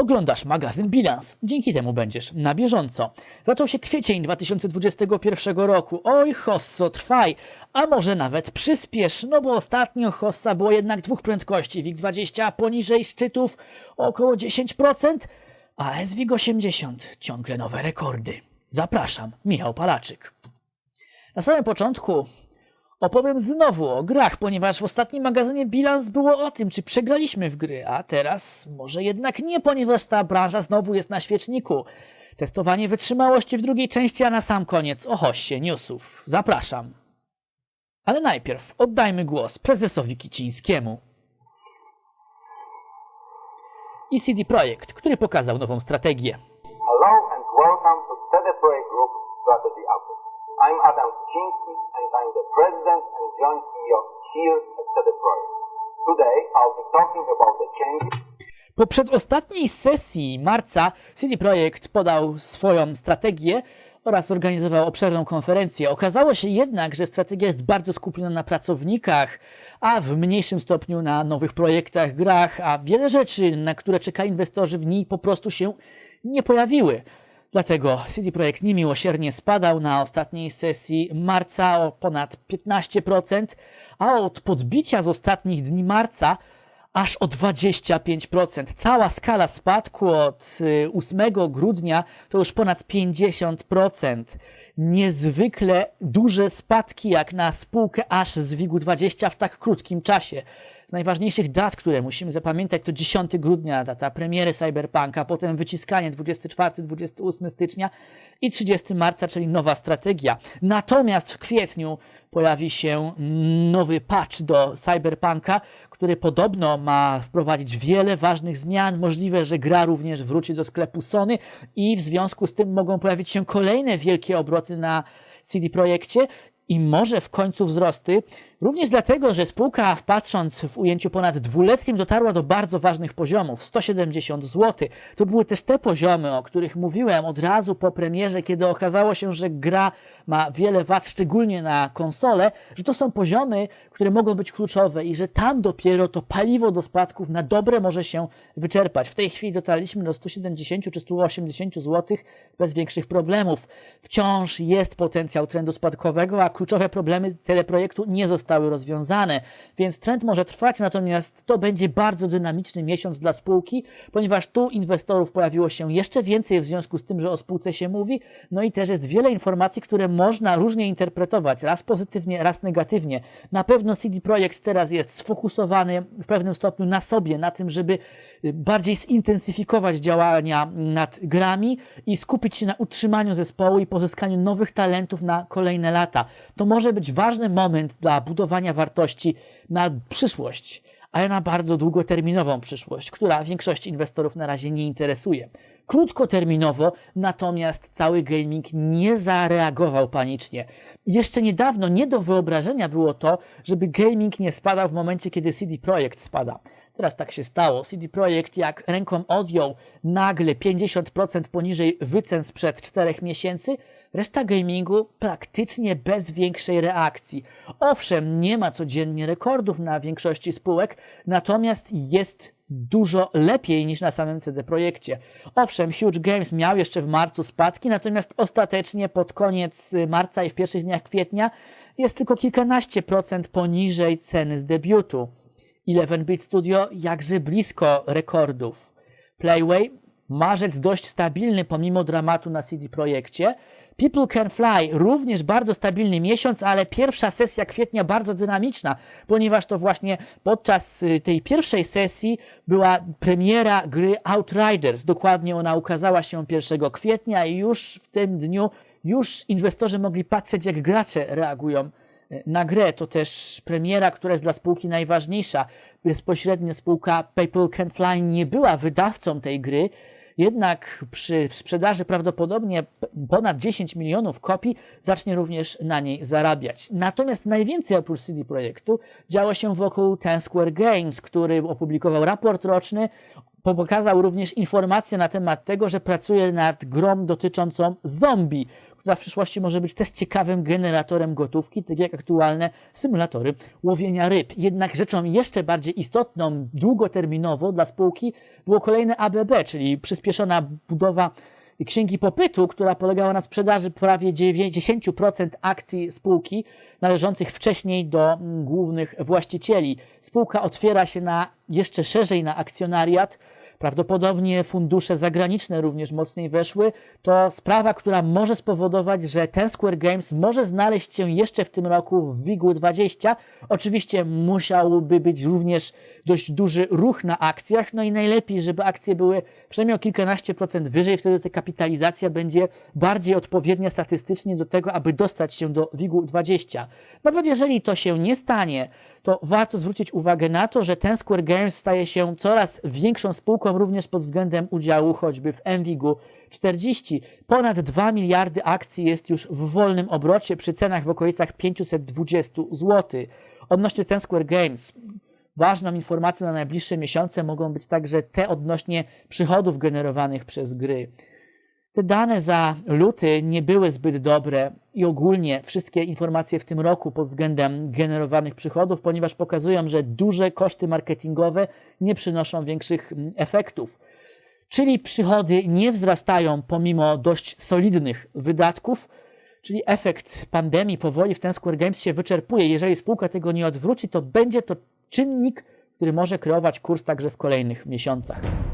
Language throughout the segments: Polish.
Oglądasz magazyn Bilans. Dzięki temu będziesz na bieżąco. Zaczął się kwiecień 2021 roku. Oj, Hosso, trwaj, a może nawet przyspiesz, no bo ostatnio Hossa było jednak dwóch prędkości. WIG20 poniżej szczytów około 10%, a SWIG 80 ciągle nowe rekordy. Zapraszam, Michał Palaczyk. Na samym początku Opowiem znowu o grach, ponieważ w ostatnim magazynie bilans było o tym, czy przegraliśmy w gry, a teraz może jednak nie, ponieważ ta branża znowu jest na świeczniku. Testowanie wytrzymałości w drugiej części, a na sam koniec o hoście newsów. Zapraszam. Ale najpierw oddajmy głos prezesowi Kicińskiemu. I CD Projekt, który pokazał nową strategię. Hello and welcome to CD Projekt Group Strategy Update. I'm Adam Kuczynski and I'm the President and Joint CEO here at CD Projekt. Today I'll be talking about the changes Po przedostatniej sesji marca CD Projekt podał swoją strategię oraz zorganizował obszerną konferencję. Okazało się jednak, że strategia jest bardzo skupiona na pracownikach, a w mniejszym stopniu na nowych projektach, grach, a wiele rzeczy, na które czekali inwestorzy w niej po prostu się nie pojawiły. Dlatego CD Projekt niemiłosiernie spadał na ostatniej sesji marca o ponad 15%, a od podbicia z ostatnich dni marca aż o 25%. Cała skala spadku od y, 8 grudnia to już ponad 50%. Niezwykle duże spadki jak na spółkę aż z WIG-20 w tak krótkim czasie. Z najważniejszych dat, które musimy zapamiętać, to 10 grudnia, data premiery Cyberpunka, potem wyciskanie 24-28 stycznia i 30 marca, czyli nowa strategia. Natomiast w kwietniu pojawi się nowy patch do Cyberpunka, który podobno ma wprowadzić wiele ważnych zmian. Możliwe, że gra również wróci do sklepu Sony i w związku z tym mogą pojawić się kolejne wielkie obroty na CD Projekcie i może w końcu wzrosty, również dlatego, że spółka, patrząc w ujęciu ponad dwuletnim, dotarła do bardzo ważnych poziomów 170 zł. To były też te poziomy, o których mówiłem od razu po premierze, kiedy okazało się, że gra ma wiele wad, szczególnie na konsole, że to są poziomy, które mogą być kluczowe i że tam dopiero to paliwo do spadków na dobre może się wyczerpać. W tej chwili dotarliśmy do 170 czy 180 zł bez większych problemów. Wciąż jest potencjał trendu spadkowego, a kluczowe problemy CD projektu nie zostały rozwiązane, więc trend może trwać, natomiast to będzie bardzo dynamiczny miesiąc dla spółki, ponieważ tu inwestorów pojawiło się jeszcze więcej w związku z tym, że o spółce się mówi, no i też jest wiele informacji, które można różnie interpretować, raz pozytywnie, raz negatywnie. Na pewno CD Projekt teraz jest sfokusowany w pewnym stopniu na sobie, na tym, żeby bardziej zintensyfikować działania nad grami i skupić się na utrzymaniu zespołu i pozyskaniu nowych talentów na kolejne lata. To może być ważny moment dla budowania wartości na przyszłość, ale na bardzo długoterminową przyszłość, która większości inwestorów na razie nie interesuje. Krótkoterminowo natomiast cały gaming nie zareagował panicznie. Jeszcze niedawno nie do wyobrażenia było to, żeby gaming nie spadał w momencie, kiedy CD Projekt spada. Teraz tak się stało. CD Projekt jak ręką odjął nagle 50% poniżej wycen sprzed 4 miesięcy, reszta gamingu praktycznie bez większej reakcji. Owszem, nie ma codziennie rekordów na większości spółek, natomiast jest dużo lepiej niż na samym CD Projekcie. Owszem, Huge Games miał jeszcze w marcu spadki, natomiast ostatecznie pod koniec marca i w pierwszych dniach kwietnia jest tylko kilkanaście procent poniżej ceny z debiutu. 11-bit Studio jakże blisko rekordów. Playway marzec dość stabilny pomimo dramatu na CD Projekcie. People Can Fly również bardzo stabilny miesiąc, ale pierwsza sesja kwietnia bardzo dynamiczna, ponieważ to właśnie podczas y, tej pierwszej sesji była premiera gry Outriders. Dokładnie ona ukazała się 1 kwietnia i już w tym dniu już inwestorzy mogli patrzeć, jak gracze reagują na grę. To też premiera, która jest dla spółki najważniejsza. Bezpośrednio spółka People Can Fly nie była wydawcą tej gry, jednak przy sprzedaży prawdopodobnie ponad 10 milionów kopii zacznie również na niej zarabiać. Natomiast najwięcej oprócz CD Projektu działo się wokół Ten Square Games, który opublikował raport roczny pokazał również informacje na temat tego, że pracuje nad grą dotyczącą zombie, która w przyszłości może być też ciekawym generatorem gotówki, tak jak aktualne symulatory łowienia ryb. Jednak rzeczą jeszcze bardziej istotną długoterminowo dla spółki było kolejne ABB, czyli przyspieszona budowa księgi popytu, która polegała na sprzedaży prawie 90% akcji spółki należących wcześniej do mm, głównych właścicieli. Spółka otwiera się na jeszcze szerzej na akcjonariat. Prawdopodobnie fundusze zagraniczne również mocniej weszły. To sprawa, która może spowodować, że ten Square Games może znaleźć się jeszcze w tym roku w WIG-u 20. Oczywiście musiałby być również dość duży ruch na akcjach, no i najlepiej, żeby akcje były przynajmniej o kilkanaście procent wyżej, wtedy ta kapitalizacja będzie bardziej odpowiednia statystycznie do tego, aby dostać się do WIG-u 20. Nawet jeżeli to się nie stanie, to warto zwrócić uwagę na to, że ten Square Games staje się coraz większą spółką również pod względem udziału choćby w MWIG-u 40. Ponad 2 miliardy akcji jest już w wolnym obrocie przy cenach w okolicach 520 zł. Odnośnie ten Square Games, ważną informacją na najbliższe miesiące mogą być także te odnośnie przychodów generowanych przez gry. Te dane za luty nie były zbyt dobre i ogólnie wszystkie informacje w tym roku pod względem generowanych przychodów, ponieważ pokazują, że duże koszty marketingowe nie przynoszą większych mm, efektów. Czyli przychody nie wzrastają pomimo dość solidnych wydatków, czyli efekt pandemii powoli w ten Square Games się wyczerpuje. Jeżeli spółka tego nie odwróci, to będzie to czynnik, który może kreować kurs także w kolejnych miesiącach.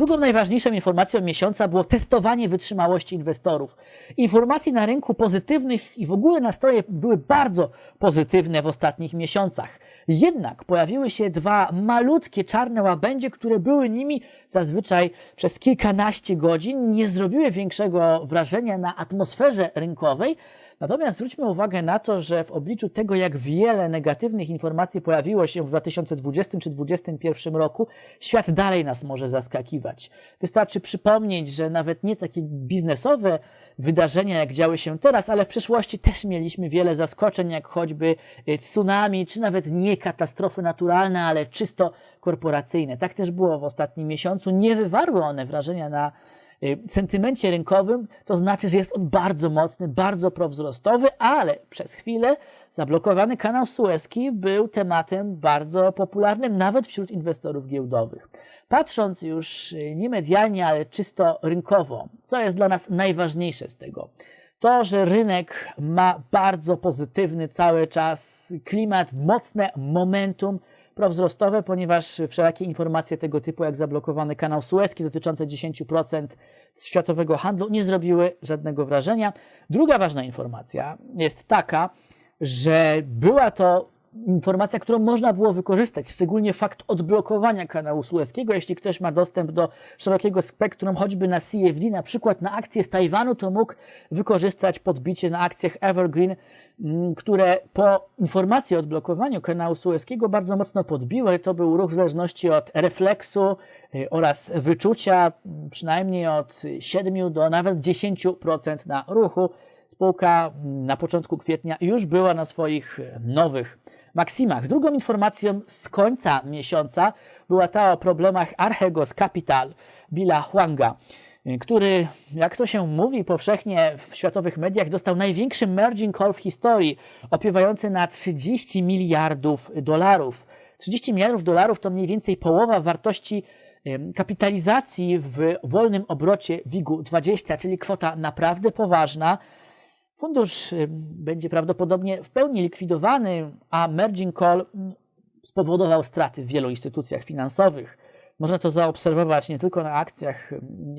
Drugą najważniejszą informacją miesiąca było testowanie wytrzymałości inwestorów. Informacji na rynku pozytywnych i w ogóle nastroje były bardzo pozytywne w ostatnich miesiącach. Jednak pojawiły się dwa malutkie czarne łabędzie, które były nimi zazwyczaj przez kilkanaście godzin, nie zrobiły większego wrażenia na atmosferze rynkowej, Natomiast zwróćmy uwagę na to, że w obliczu tego, jak wiele negatywnych informacji pojawiło się w 2020 czy 2021 roku, świat dalej nas może zaskakiwać. Wystarczy przypomnieć, że nawet nie takie biznesowe wydarzenia, jak działy się teraz, ale w przeszłości też mieliśmy wiele zaskoczeń, jak choćby y, tsunami, czy nawet nie katastrofy naturalne, ale czysto korporacyjne. Tak też było w ostatnim miesiącu. Nie wywarły one wrażenia na sentymencie rynkowym, to znaczy, że jest on bardzo mocny, bardzo prowzrostowy, ale przez chwilę zablokowany kanał Suezki był tematem bardzo popularnym nawet wśród inwestorów giełdowych. Patrząc już y, nie medialnie, ale czysto rynkowo, co jest dla nas najważniejsze z tego? To, że rynek ma bardzo pozytywny cały czas klimat, mocne momentum, prowzrostowe, ponieważ wszelakie informacje tego typu, jak zablokowany kanał Suezki dotyczące 10% światowego handlu, nie zrobiły żadnego wrażenia. Druga ważna informacja jest taka, że była to informacja, którą można było wykorzystać, szczególnie fakt odblokowania kanału Suezkiego. Jeśli ktoś ma dostęp do szerokiego spektrum, choćby na CFD, na przykład na akcje z Tajwanu, to mógł wykorzystać podbicie na akcjach Evergreen, mm, które po informacji o odblokowaniu kanału Suezkiego bardzo mocno podbiły. To był ruch w zależności od refleksu y, oraz wyczucia, przynajmniej od 7 do nawet 10% na ruchu. Spółka mm, na początku kwietnia już była na swoich nowych maksimach. Drugą informacją z końca miesiąca była ta o problemach Archegos Capital Billa Huanga, który, jak to się mówi powszechnie w światowych mediach, dostał największy merging call w historii, opiewający na 30 miliardów dolarów. 30 miliardów dolarów to mniej więcej połowa wartości kapitalizacji w wolnym obrocie WIG-u 20, czyli kwota naprawdę poważna. Fundusz będzie prawdopodobnie w pełni likwidowany, a merging call mm, spowodował straty w wielu instytucjach finansowych. Można to zaobserwować nie tylko na akcjach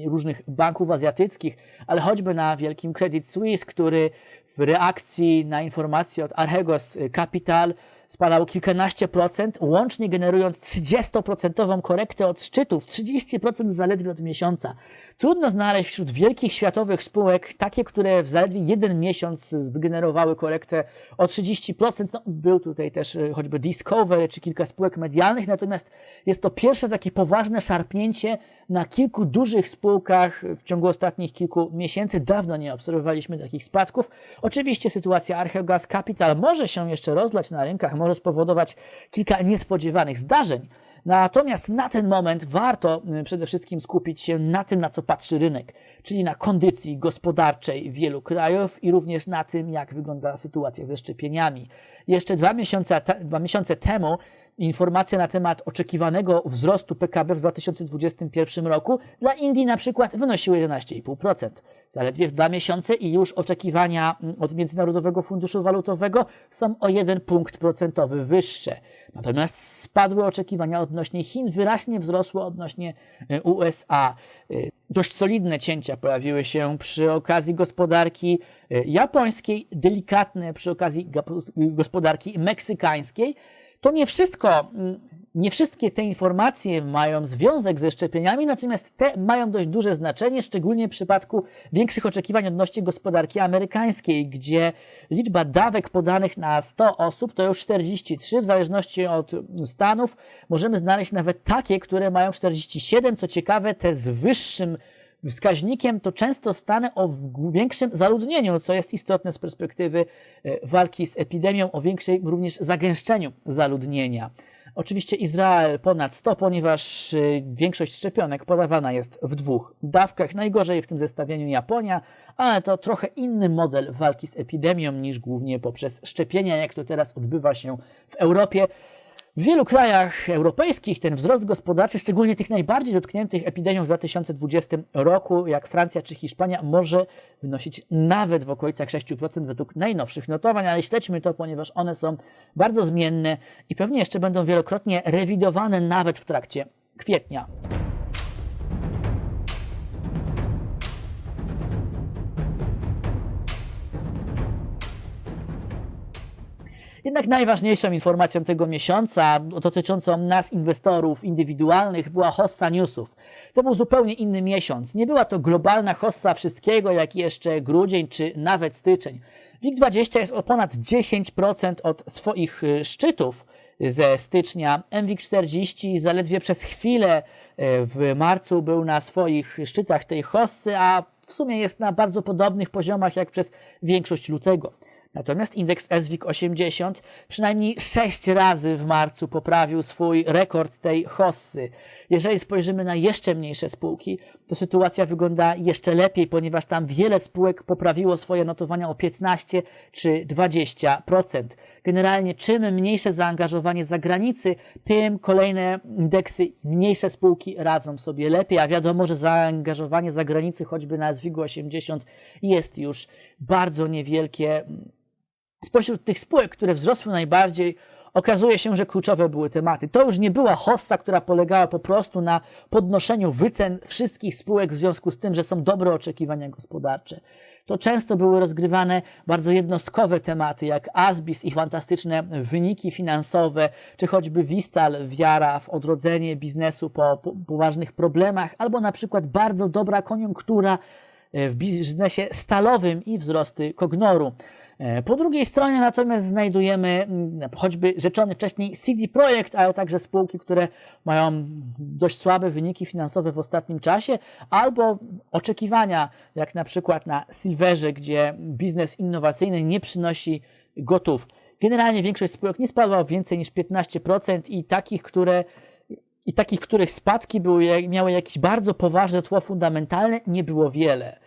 różnych banków azjatyckich, ale choćby na wielkim Credit Suisse, który w reakcji na informacje od Archegos Capital spadał kilkanaście procent, łącznie generując 30% korektę od szczytów, 30% zaledwie od miesiąca. Trudno znaleźć wśród wielkich światowych spółek takie, które w zaledwie jeden miesiąc wygenerowały korektę o 30%. No, był tutaj też e, choćby Discovery czy kilka spółek medialnych, natomiast jest to pierwsze takie poważne szarpnięcie na kilku dużych spółkach w ciągu ostatnich kilku miesięcy. Dawno nie obserwowaliśmy takich spadków. Oczywiście sytuacja Archegas Capital może się jeszcze rozlać na rynkach, może spowodować kilka niespodziewanych zdarzeń. Natomiast na ten moment warto y, przede wszystkim skupić się na tym, na co patrzy rynek, czyli na kondycji gospodarczej wielu krajów i również na tym, jak wygląda sytuacja ze szczepieniami. Jeszcze dwa miesiące, dwa miesiące temu informacja na temat oczekiwanego wzrostu PKB w 2021 roku dla Indii na przykład wynosiły 11,5%. Zaledwie w dwa miesiące i już oczekiwania mm, od Międzynarodowego Funduszu Walutowego są o jeden punkt procentowy wyższe. Natomiast spadły oczekiwania odnośnie Chin, wyraźnie wzrosły odnośnie y, USA. Y, Dość solidne cięcia pojawiły się przy okazji gospodarki y, japońskiej, delikatne przy okazji gospodarki meksykańskiej. To nie wszystko, mm, nie wszystkie te informacje mają związek ze szczepieniami, natomiast te mają dość duże znaczenie, szczególnie w przypadku większych oczekiwań odnośnie gospodarki amerykańskiej, gdzie liczba dawek podanych na 100 osób to już 43, w zależności od stanów możemy znaleźć nawet takie, które mają 47, co ciekawe, te z wyższym wskaźnikiem to często stany o większym zaludnieniu, co jest istotne z perspektywy e, walki z epidemią, o większej również zagęszczeniu zaludnienia. Oczywiście Izrael ponad 100, ponieważ e, większość szczepionek podawana jest w dwóch dawkach. Najgorzej w tym zestawieniu Japonia, ale to trochę inny model walki z epidemią niż głównie poprzez szczepienia, jak to teraz odbywa się w Europie. W wielu krajach europejskich ten wzrost gospodarczy, szczególnie tych najbardziej dotkniętych epidemią w 2020 roku, jak Francja czy Hiszpania, może wynosić nawet w okolicach 6% według najnowszych notowań, ale śledźmy to, ponieważ one są bardzo zmienne i pewnie jeszcze będą wielokrotnie rewidowane nawet w trakcie kwietnia. Jednak najważniejszą informacją tego miesiąca dotyczącą nas, inwestorów indywidualnych, była hossa newsów. To był zupełnie inny miesiąc. Nie była to globalna hossa wszystkiego, jak jeszcze grudzień czy nawet styczeń. WIG20 jest o ponad 10% od swoich y, szczytów ze stycznia. MWIG40 zaledwie przez chwilę y, w marcu był na swoich szczytach tej hossy, a w sumie jest na bardzo podobnych poziomach jak przez większość lutego. Natomiast indeks SWIG 80 przynajmniej 6 razy w marcu poprawił swój rekord tej hossy. Jeżeli spojrzymy na jeszcze mniejsze spółki, to sytuacja wygląda jeszcze lepiej, ponieważ tam wiele spółek poprawiło swoje notowania o 15 czy 20%. Generalnie czym mniejsze zaangażowanie zagranicy, tym kolejne indeksy, mniejsze spółki radzą sobie lepiej, a wiadomo, że zaangażowanie zagranicy choćby na SWIG 80 jest już bardzo niewielkie. Spośród tych spółek, które wzrosły najbardziej, okazuje się, że kluczowe były tematy. To już nie była hossa, która polegała po prostu na podnoszeniu wycen wszystkich spółek w związku z tym, że są dobre oczekiwania gospodarcze. To często były rozgrywane bardzo jednostkowe tematy, jak Asbis, ich fantastyczne wyniki finansowe, czy choćby Vistal, wiara w odrodzenie biznesu po, po poważnych problemach, albo na przykład bardzo dobra koniunktura e, w biznesie stalowym i wzrosty Kognoru. E, Po drugiej stronie natomiast znajdujemy mm, choćby rzeczony wcześniej CD Projekt, ale także spółki, które mają dość słabe wyniki finansowe w ostatnim czasie, albo oczekiwania, jak na przykład na Silverze, gdzie biznes innowacyjny nie przynosi gotów. Generalnie większość spółek nie spadła o więcej niż 15% i takich, które i takich, których spadki były, miały jakieś bardzo poważne tło fundamentalne, nie było wiele.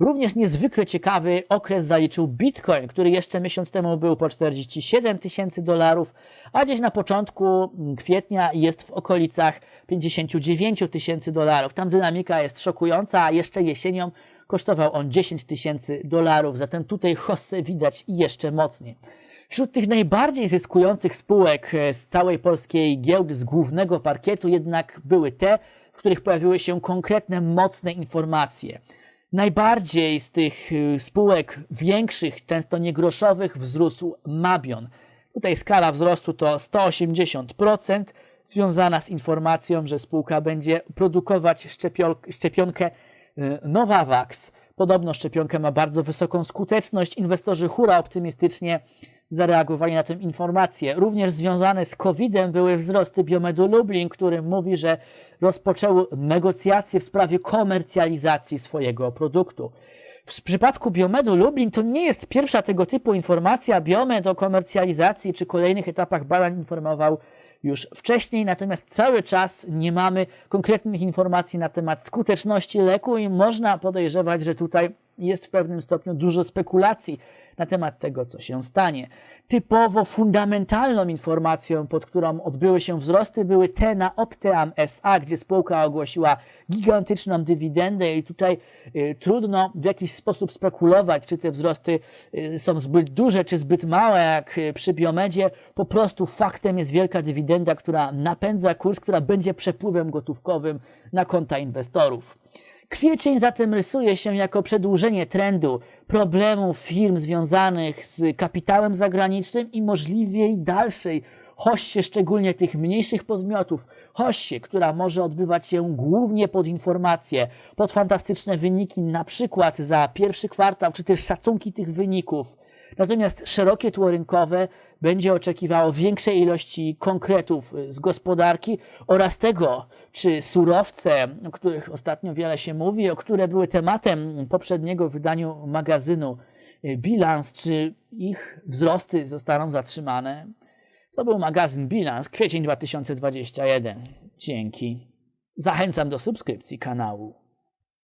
Również niezwykle ciekawy okres zaliczył Bitcoin, który jeszcze miesiąc temu był po 47 tysięcy dolarów, a gdzieś na początku kwietnia jest w okolicach 59 tysięcy dolarów. Tam dynamika jest szokująca, a jeszcze jesienią kosztował on 10 tysięcy dolarów, zatem tutaj hossę widać jeszcze mocniej. Wśród tych najbardziej zyskujących spółek e, z całej polskiej giełdy, z głównego parkietu, jednak były te, w których pojawiły się konkretne, mocne informacje. Najbardziej z tych y, spółek większych, często niegroszowych, wzrósł Mabion. Tutaj skala wzrostu to 180%, związana z informacją, że spółka będzie produkować szczepionkę y, Novavax. Podobno szczepionka ma bardzo wysoką skuteczność. Inwestorzy hura optymistycznie zareagowali na tę informację. Również związane z COVID-em były wzrosty Biomedu Lublin, który mówi, że rozpoczęły negocjacje w sprawie komercjalizacji swojego produktu. W przypadku Biomedu Lublin to nie jest pierwsza tego typu informacja. Biomed o komercjalizacji czy kolejnych etapach badań informował już wcześniej, natomiast cały czas nie mamy konkretnych informacji na temat skuteczności leku i można podejrzewać, że tutaj jest w pewnym stopniu dużo spekulacji na temat tego, co się stanie. Typowo fundamentalną informacją, pod którą odbyły się wzrosty, były te na Opteam SA, gdzie spółka ogłosiła gigantyczną dywidendę i tutaj y, trudno w jakiś sposób spekulować, czy te wzrosty y, są zbyt duże, czy zbyt małe, jak y, przy Biomedzie. Po prostu faktem jest wielka dywidenda, która napędza kurs, która będzie przepływem gotówkowym na konta inwestorów. Kwiecień zatem rysuje się jako przedłużenie trendu problemów firm związanych z kapitałem zagranicznym i możliwej dalszej hoście, szczególnie tych mniejszych podmiotów, hoście, która może odbywać się głównie pod informacje, pod fantastyczne wyniki, na przykład za pierwszy kwartał, czy też szacunki tych wyników. Natomiast szerokie tło rynkowe będzie oczekiwało większej ilości konkretów z gospodarki oraz tego, czy surowce, o których ostatnio wiele się mówi, o które były tematem poprzedniego wydaniu magazynu y, Bilans, czy ich wzrosty zostaną zatrzymane. To był magazyn Bilans, kwiecień 2021. Dzięki. Zachęcam do subskrypcji kanału.